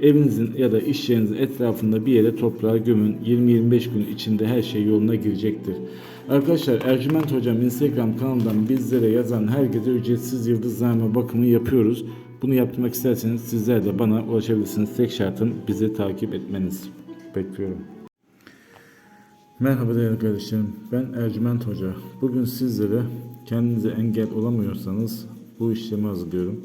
evinizin ya da iş yerinizin etrafında bir yere toprağa gömün. 20-25 gün içinde her şey yoluna girecektir. Arkadaşlar Ercüment Hocam Instagram kanalından bizlere yazan herkese ücretsiz yıldızname bakımı yapıyoruz. Bunu yaptırmak isterseniz sizler de bana ulaşabilirsiniz. Tek şartım bizi takip etmeniz. Bekliyorum. Merhaba değerli kardeşlerim. Ben Ercüment Hoca. Bugün sizlere kendinize engel olamıyorsanız bu işlemi hazırlıyorum.